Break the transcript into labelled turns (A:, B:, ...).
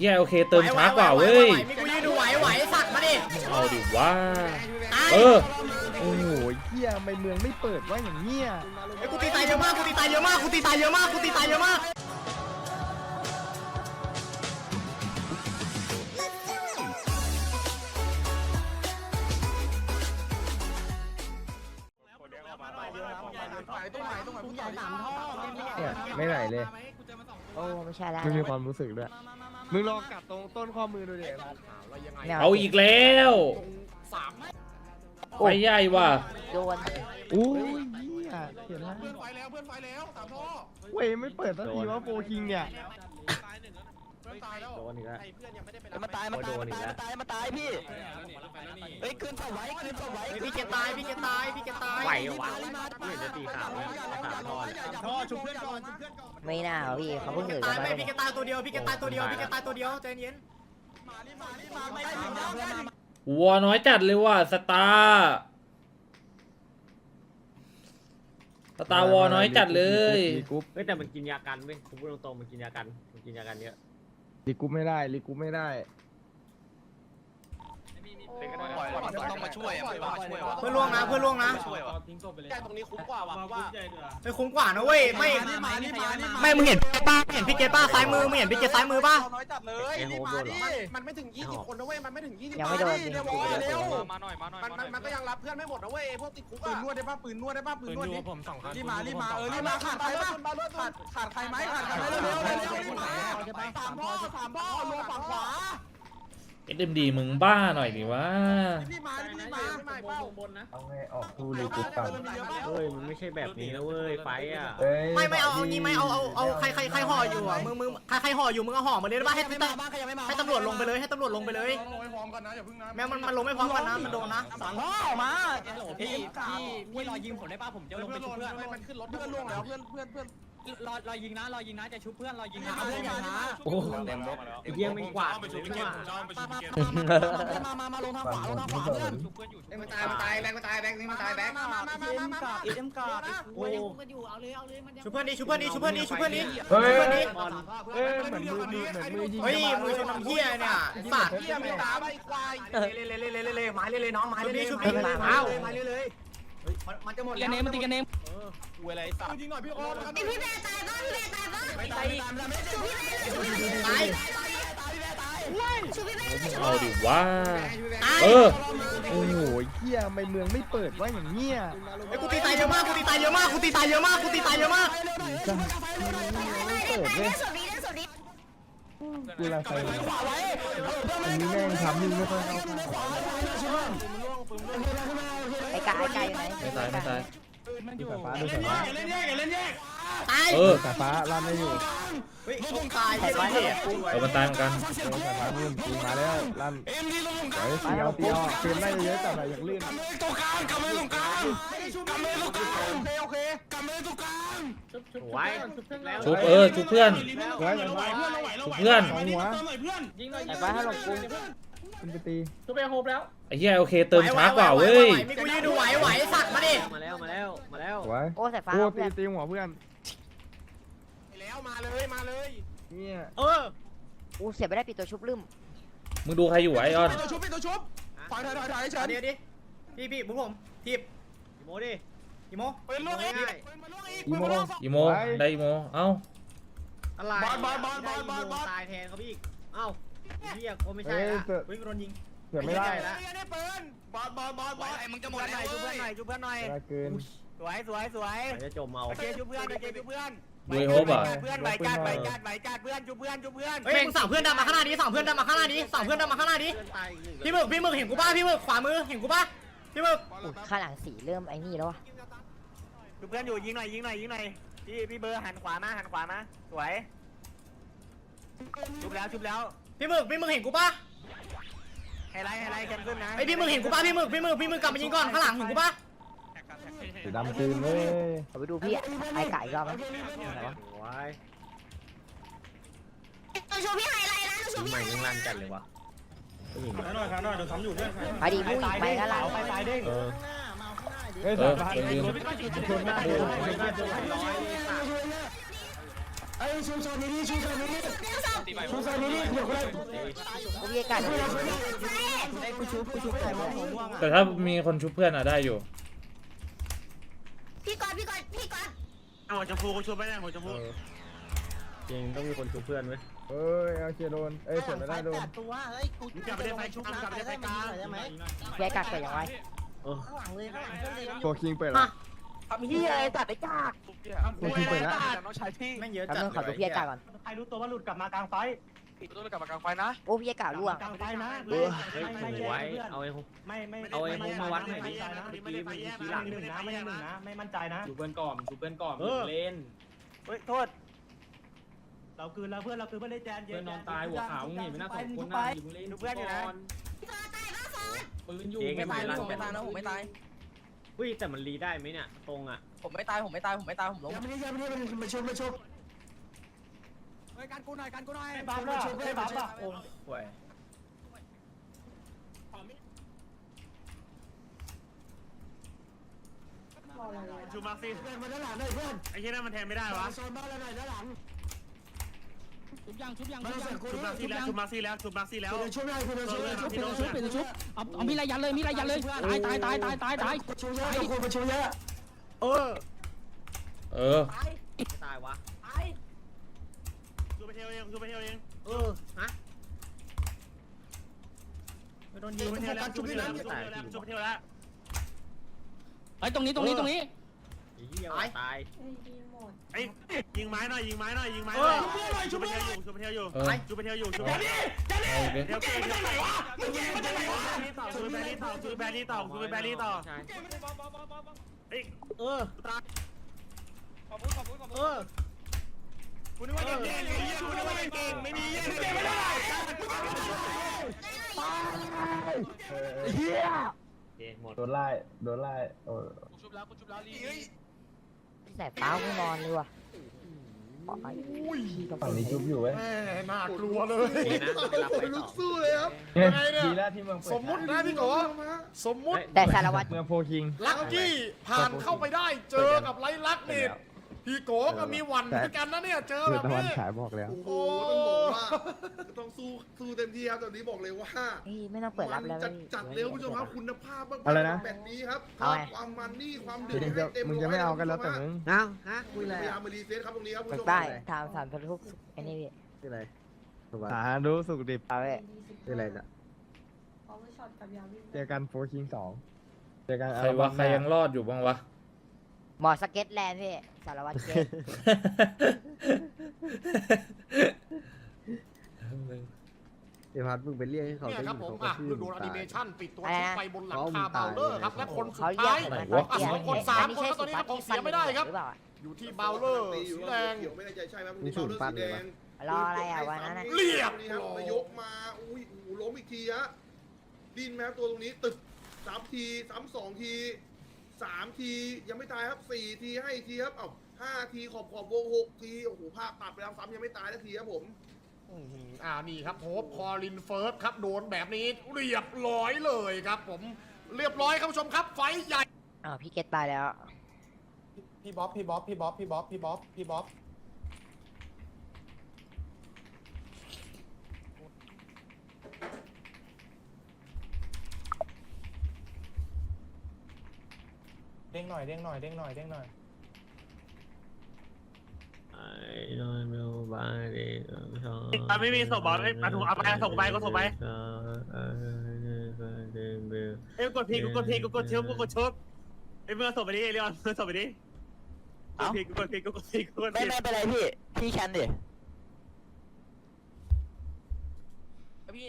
A: เฮียโอเคเติมช้ากว่าเว้ย
B: มีกูยืนดูไหวไหวสัตว์มาดิ
A: เอาดิว่า
B: ตาย
A: เออ
C: โอ้โหเฮียทำไมเมืองไม่เปิดว่าอย่างเงี้ย
B: ไอ้กูตีตายเยอะมากกูตีตายเยอะมากกูตีตายเยอะมากกูตีตายเยอะมาก
C: เนี่ยไม่ไหนเลย
D: โอ้ไม่ใช่แล้ว
C: ไม่มีความรู้สึกด้วยมึ งลองกัดตรงต้นข้อมือดูดิ
D: ไม่
A: เอาอีกแล้วไปใหญ่ว่ะ
D: โดน
C: อู้ยเฮียเห็นไหมเพื่อนไฟแล้วเพื่อนไฟแล้วสามท่อเว้ยไม่เปิดสักทีว่าโฟคิงเนี่ย
E: โดนอีกแล้ว
F: มาตายมาตายมาตายมาตายมาตายพี่เฮ้ยคืนศพไว้คืนศพไว้
B: พี่เกตายพี่เกตายพี่เกตาย
E: ไหวเหรอวะไม่เห็นจะตีขาวเลยสามทอด
C: ท่อชุบเพื่อนก่อนชุบเพื่อนก่อน
D: ไม่น่าหรอกพี่เขาเพิ่งตื่น
B: ตาย
D: มา
B: ไม่พี่เกตายตัวเดียวพี่เกตายตัวเดียวพี่เกตายตัวเดียวใจเย็น
A: วัวน้อยจัดเลยว่ะสตาร์สตาร์วอน้อยจัดเลย
C: รีกรุ๊ป
E: เฮ้ยแต่มันกินยากันเว้ยผมพูดตรงๆมันกินยากันมันกินยากันเยอะ
C: รีกรุ๊ปไม่ได้รีกรุ๊ปไม่ได้
F: ต้องมาช่วยอะต้องมาช่วยว่ะ
B: เพื่อนล่วงนะเพื่อนล่วงนะ
F: ช่วยว่ะแกตรงนี้คุ้มกว่าว่ะว่า
B: ไปคุ้มกว่านะเว้ยไม่ไม่มึงเห็นป้าเห็นพี่เกตป้าซ้ายมือมึงเห็นพี่เกตซ้ายมือป่ะ
F: น้อยจัดเลย
E: ไอ้โฮมโดนเหรอ
F: มันไม่ถึง 20 คนนะเว้ยมันไม่ถึง 20
D: ยังไม่โดนจริง
F: เร็วเร็วมาหน่อยมาหน่อยมันมันก็ยังรับเพื่อนไม่หมดนะเว้ยพวกติดคุกปืนนวดได้ป่ะปืนนวดได้ป่ะปืนนวดผมสองคันรีบมารีบมาเออรีบมาขาดใครป่ะขาดขาดใครไหมขาดใครไหมเร็วเร็วเร็วสามพ่อสามพ่อรวมฝั่งขวา
A: เอ็มดีมึงบ้าหน่อยดิวะ
F: รีบมารีบมาไม่เป้า
C: เอาไงออกทูรีกรุ๊ปก่อน
E: เฮ้ยมันไม่ใช่แบบนี้นะเว้ยไฟอะ
C: เอ้ย
B: ไม่ไม่เอาเอางี้ไหมเอาเอาเอาใครใครใครห่ออยู่อะมึงมึงใครใครห่ออยู่มึงเอาห่อมาเลยได้ป่ะให้ให้ให้ตำรวจลงไปเลยให้ตำรวจลงไปเลยแม้มันมันลงไม่พร้อมกันนะมันโดนนะ
F: สั่งพ่อมา
G: พี่พี่พี่รอยิงผมได้ป่ะผมจะลงไปชุบเพื่อน
F: มันขึ้นรถเพื่อนล่วงแล้วเพื่อนเพื่อนเพื่อน
G: รอรอยิงนะรอยิงนะจะชุบเพื่อนรอยิงนะ
F: เพื่อนอย่าช้า
E: โอ้ไอ้เยี่ยงไม่กวาดเลยนี่หว่า
F: มามามาลงทางขวาลงทางขวาเพื่อน
G: ชุบเพื่อนอยู่
B: มันตายมันตายแบงค์มันตายแบงค์นี่มันตายแบงค์
F: มามามามามาเอ็มกาด
E: โอ้
B: ชุบเพื่อนนี้ชุบเพื่อนนี้ชุบเพื่อนนี้ชุบเพื่อนนี้
C: เฮ้ย
B: ชุบเพื่อนนี้
E: บอล
C: เอ้ยเหมือนมือมือเหมือนมือยิง
B: เฮ้ยมือชนน้ำเหี้ยเนี่ยสัตว์
F: เฮียไม่ตาไม่ควาย
B: เล่เล่เล่เล่เล่เล่ไม้เล่เล่น้องไม้เล่เล่ชุบนี้เอ้าไม้เล่เลยมันจะหมด
G: กันเนมมันตีกันเนม
F: กูอะไรสัตว์ยิงหน่อยพี่โอ๊ต
B: ตาย
A: เอาดิว่า
B: ตาย
A: เออ
C: โอ้โหเฮียทำไมเมืองไม่เปิดว่าอย่างเงี้ย
B: ไอ้กูตีตายเยอะมากกูตีตายเยอะมากกูตีตายเยอะมากกูตีตายเยอะมาก
C: เปิดเลยกูละใครอันนี้แม่งทำยิงไม่ค่อยเข้าข้าง
D: ไอ้กาไอ้กาอยู่ไหน
A: ไม่ตายไม่ตาย
C: ดูสายฟ้าดูสายฟ้า
B: ตาย
A: เออ
C: สายฟ้าลั่นได้อยู่
B: เฮ้ยตายไอ้บ้าเนี่ย
A: เออมันตายเหมือนกัน
C: เออสายฟ้าลื่นกูมาแล้วลั่นเฮ้ยเตียวเตียวเตียวได้เยอะแต่แบบอย่างลื่น
F: โอเค
E: ไว้แล้ว
A: ชุบเออชุบเพื่อน
C: เฮ้ยสายฟ้า
A: ชุบเพื่อน
C: สองหัว
D: ไอ้ฟ้าถ้าหลงกู
C: คุณไปตี
A: ไอ้เฮียโอเคเติมช้ากว่าเว้ย
B: มีกูยืนดูไหวไหวสัตว์มาดิ
C: ไว้
D: โอ้สายฟ้า
C: โอ้
D: เอา
C: ตี
D: เพื่อน
C: ตีหัวเพื่อน
F: แล้วมาเลยมาเลย
C: เนี่ย
F: เออ
D: อู้เสียไม่ได้ปิดตัวชุบลืม
A: มึงดูใครอยู่ไอออน
F: เป็นตัวชุบเป็นตัวชุบถอยถอยถอยถอยเฉิน
B: เดี๋ยวดิพี่พี่บุ้งผมทีบ
E: โมดิ
B: กี่โม
F: ปืนลูกอีกปืนมาลูกอีก
C: อีโม
A: อีโมได้อีโมเอ้า
B: อะไร
F: บอลบอลบอลบอลบอลบอล
E: ตายแทนเขาพี่อีกเอ้าเรียกก็ไม่ใช่
C: เฮ้ย
E: ละ
C: เสือ
B: เฮ้ยกูโดนยิง
C: เสือไม่ได้
F: เฮ้ยนี่ปืนบอลบอลบอลบอลไอ้มึงจะหมดแล้วจุบเพื่อนหน่อยจุบเพื่อนหน่อย
C: เวลาเกิน
F: ส วยสวยสวย
E: จะจมเอา
F: โอเคจุบเพื่อนโอเคจุบเพื่อน
A: ดูไอ้โฮปอะ
F: เพื่อนไหวจัดไหวจัดไหวจัดเพื่อนจุบเพื่อนจุบเพื่อน
B: เฮ้ยมึงสั่งเพื่อนดันมาข้างหน้านี้สั่งเพื่อนดันมาข้างหน้านี้สั่งเพื่อนดันมาข้างหน้านี้
E: เพื่อนตายอีกหนึ่ง
B: พี่หมึกพี่หมึกเห็นกูป่ะพี่หมึกขวามือเห็นกูป่ะพี่หมึก
D: อู้ข้างหลังสีเริ่มไอ้นี่แล้ววะ
F: จุบเพื่อนอยู่ยิงหน่อยยิงหน่อยยิงหน่อยพี่พี่เบอร์หันขวามาหันขวามาสวยจุบแล้วจุบแล้ว
B: พี่หมึกพี่หมึกเห็นกูป่ะ
F: ไฮไลท์ไฮไลท์กันขึ้นนะ
B: ไอพี่หมึกเห็นกูป่ะพี่หมึกพี่หมึกพี่หมึกกลับมายิงก่อนข้างหลังเห็นกูป่ะ
C: สีดำคืนเลย
D: เอาไปดูพี่ไอ้กาอีกรอบไหมไหนวะ
E: โอ้ยตัวชูพี่ไฮไลท์นะตัวชูพี่ไฮไลท์ยังรันจัดเลยวะผู้หญิง
D: ไปดีผู้หญิงไปกันละ
E: เออ
C: เฮ้ย
A: เอ
C: สา
A: อย
C: ฟ้า
A: อย่าลืม
C: ชนหน้าดู
H: ไอ้ชูชนนี้ชูชนนี้ชูชนนี้เดี๋ยวกูเลย
D: กูพี่ไอ้ไก่
A: แต่ถ้ามีคนชุบเพื่อนอะได้อยู่
I: พี่กอนพี่กอนพี่กอน
J: เอาจะพูกูช่วยไม่ได้หัวจะพูจริงต้องมีคนช่วยเพื่อนไว้
C: เอ้ยเอาเคโดนเอ้ยเสร็จไม่ได้โดน
H: ตัวเฮ้ยกู
J: มึงกลับไปได้ไฟชุบมึงกลับไปได้ไฟกลาง
H: ได้ไหม
D: พี่ไอ้ไก่เปิดยังไง
H: ข้างหลังเลยข้างหลังเพื่อนเลย
C: โฟคิงเปิดแล้ว
H: ทำเฮียไอ้ตัดไอ้กาก
C: โฟคิงเปิดแล้ว
H: น้องชายพี่
E: แม่งเยอะ
D: แป๊บ
E: จัด
D: นึงขอดูพี่ไอ้ไก่ก่อน
G: ใครรู้ตัวว่าหลุดกลับมากลางไฟ
H: ต้องกลับมากลางไฟนะ
D: โอ้พี่ไอ้ก่ล่วง
G: กลางไฟนะ
J: เฮ้ยโอ้ยเอาไอ้
G: ไม่ไม่
J: เอาไอ้มุกมาวัดหน่อยดิ
G: ไม่
J: ไม่ได้ไฟแยก
G: หลังหนึ่งนะไม่หนึ่งนะไม่มั่นใจนะ
J: ชูเพื่อนก่อนชูเพื่อนก่อนเล่น
H: เฮ้ยโทษ
G: เราคืนเราเพื่อนเราคืนเพื่อนได้แจน
J: เพื่อนนอนตายหัวขาวมึงเห็นไมหน้าสองคน
G: ไป
J: น่ะอยู่เล่นปืนอยู่ไม่ตายนะผมไม่ตายนะผมไม่ตายเฮ้ยแต่มันรีได้ไหมเนี่ยตรงอะ
H: ผมไม่ตายผมไม่ตายผมไม่ตายผมลงยังไม่ได้ยังไม่ได้มาชมมาชม เฮ้ยการกูหน่อยการกูหน่อย
G: ไม่บัฟละไม่บัฟละโอ้
A: ห่วย
J: ชูมาซี
H: เพื่อนมาด้านหลังหน่อยเพื่อน
J: ไอ้ที่นั่นมันแทนไม่ได้วะ
H: โซนบ้านเราหน่อยด้านหลัง
G: ชุบยังชุบยัง
H: มาเสร็จกู
J: ชูมาซีแล้วชูมาซีแล้วชูมาซีแล้ว
H: คุณช่วยได้คุณช่วยได้
G: ชุบเป็นชุบเป็นชุบเอาเอามีอะไรยันเลยมีอะไรยันเลยตายตายตายตายตายตาย
H: ช่วยเยอะคุณมาช่วยเยอะเออ
A: เออ
J: ไม่ตายวะชูไป เที่ยวเองชูไปเที่ยวเอง
E: เออฮะไม่โดนยิ
J: ชู
E: ง
J: ไปเที่ยวแล้วชูไปเที่ยวแล้วชูไปเที่ยวแล้ว
G: ไอ้ตรงนี้ตรงนี้ตรงนี้
J: ตายไอ้ยิงไม้หน่อยยิงไม้หน่อยยิงไม้หน่อยชูไปเที่ยวอยู่ชูไปเที่ยวอยู่
A: เออ
J: ชูไปเที่ยวอยู่ชูไป
A: เอาดิ
J: เที่ยวเที่ยวเที่ยวชูไปแบรี่ต่อชูไปแบรี่ต่อชูไปแบรี่ต่อเอ้ย
E: เออ
J: ตาย
E: เออ
J: คุณ นึกว่าเก่งเก่งคุณนึกว่าเก่งไม่มีเก่งไม่ได้
H: เฮีย
C: โดนไล่โดนไล่โอ้
D: พี่ใส่ฟ้ากูนอนเลยว่ะ
C: ฝั่งนี้จุ๊บอยู่เว้ย
E: แม่น่ากลัวเลย
J: ดีนะไปรับไปต่อ
E: สู้เลยครับ
C: ยั
E: งไงเนี่ยสมมุตินะพี่โกสมมุติ
D: แต่สารวัตร
C: เมืองโฟคิง
E: ลักกี้ผ่านเข้าไปได้เจอกับไรลักเนี่ พี่โกก็มีหวันเหมือนกันนะเนี่ยเจอ
C: เดื
E: แบ
C: อน
E: บ
C: ตะวัน
E: นี้
C: ฉายบอกแล้ว
K: โอ้โหต้องบอกว่าต้องสู้สู้เต็มที่ครับตอนนี้บอกเลยว่า
D: เฮ้ยไม่ต้องเปิดรับแล้ว
K: จัด
D: พี่
K: จัดเร็วคุณผู้ชมครับคุณภาพมากๆ
C: อะไรนะ
K: แบบนี้ครับ
D: เอาไง
K: ความมันนี่ความ
C: มึ
K: เดือด
C: งจะ
K: ให้เต็ม
C: มึงจะไม่เอากันแล้วแต่มึง
E: เอาฮะคุย
K: พ
E: เลย
K: ยายามมารีเซ็ตครับตรงนี้ครับคุณ
D: ฝึ
K: ผู้
D: ก
K: ชม
D: ได้ทำสามพันทุกไอ้นี่พี่
E: คุยเลย
C: สาธุสุขดิบ
D: เอาเลย
E: คุยอะไรน่ะ
C: เจอกันโฟคิงสองเจอกัน
A: ใครวะใครยังรอดอยู่บ้างวะ
D: หมอสเก็ตแลนด์พี่สารวัตรเกต
E: เดี๋ยวพัดมึงไปเรียกให้เขา
H: เนี่ย
E: ได้
H: ครับ
E: ยิน
H: ผม
E: เขาก็
H: อะ
E: ชื่
H: คือ
E: อ
H: โดน
E: มึ
H: องนิ
E: ตา
H: เม
E: ย
H: ชั่นปิดตัวชุดไปบนหลังคา
E: เพราะมึงตาย
H: เบลเลอร์ครับและคนสุ
D: เขา
H: ด
D: แย
H: ท้ากย
D: เหมือน
A: วะ
D: เขาแยก
H: สองคนสามคน
D: อั
H: แล้วตอนนี้เราคงเสียไม่ได้ครับ
D: หรือเปล่า
H: อยู่ที่เบลเลอร์
K: ตีอ
H: สี
K: ยู่
H: แดง
K: เขียวไม่ได้ใจใช่ไหมมึงเบาเลอร์สีแดง
D: รออะไรอะวันนั้นน่ะ
H: เรียบ
K: นี่ครับมายกมา อุ้ยโอ้โหล้มอีกทีฮะดินแมวตัวตรงนี้ตึกสามทีซ้ำสองที สามทียังไม่ตายครับสี่ทีให้อีกทีครับเอ้าห้าทีขอบขอบวงหกทีโอ้โหภาพตัดไปแล้วซ้ำยังไม่ตายสักทีครับผม
H: อื้อหืออ่านี่ครับโฮปคอลินเฟิร์สครับโดนแบบนี้เรียบร้อยเลยครับ ผมเรียบร้อยครับผู้ชมครับไฟท์ใหญ่
D: อ้าวพี่เกตตายแล้ว
H: พี่บ๊อบพี่บ๊อบพี่บ๊อบพี่บ๊อบพี่บ๊อบพี่บ๊อบ เด้งหน่อยเด้งหน่อยเด้งหน่อยเด้งหน่อย
J: ไม่มีศพบอลมาถูกเอาไปส่งไปก็ส่งไป เอ้ยกดพีกูกดพีกูกดเชิญกูกดชุบไอ้เมื่อส่งไปดิเรียนเมื่อส่งไปดิกดพีกูกดพีกูกดพีกูกด
H: ไม่
J: พี
H: ไม่เป็นไรพี่ พี่แคนดิพี่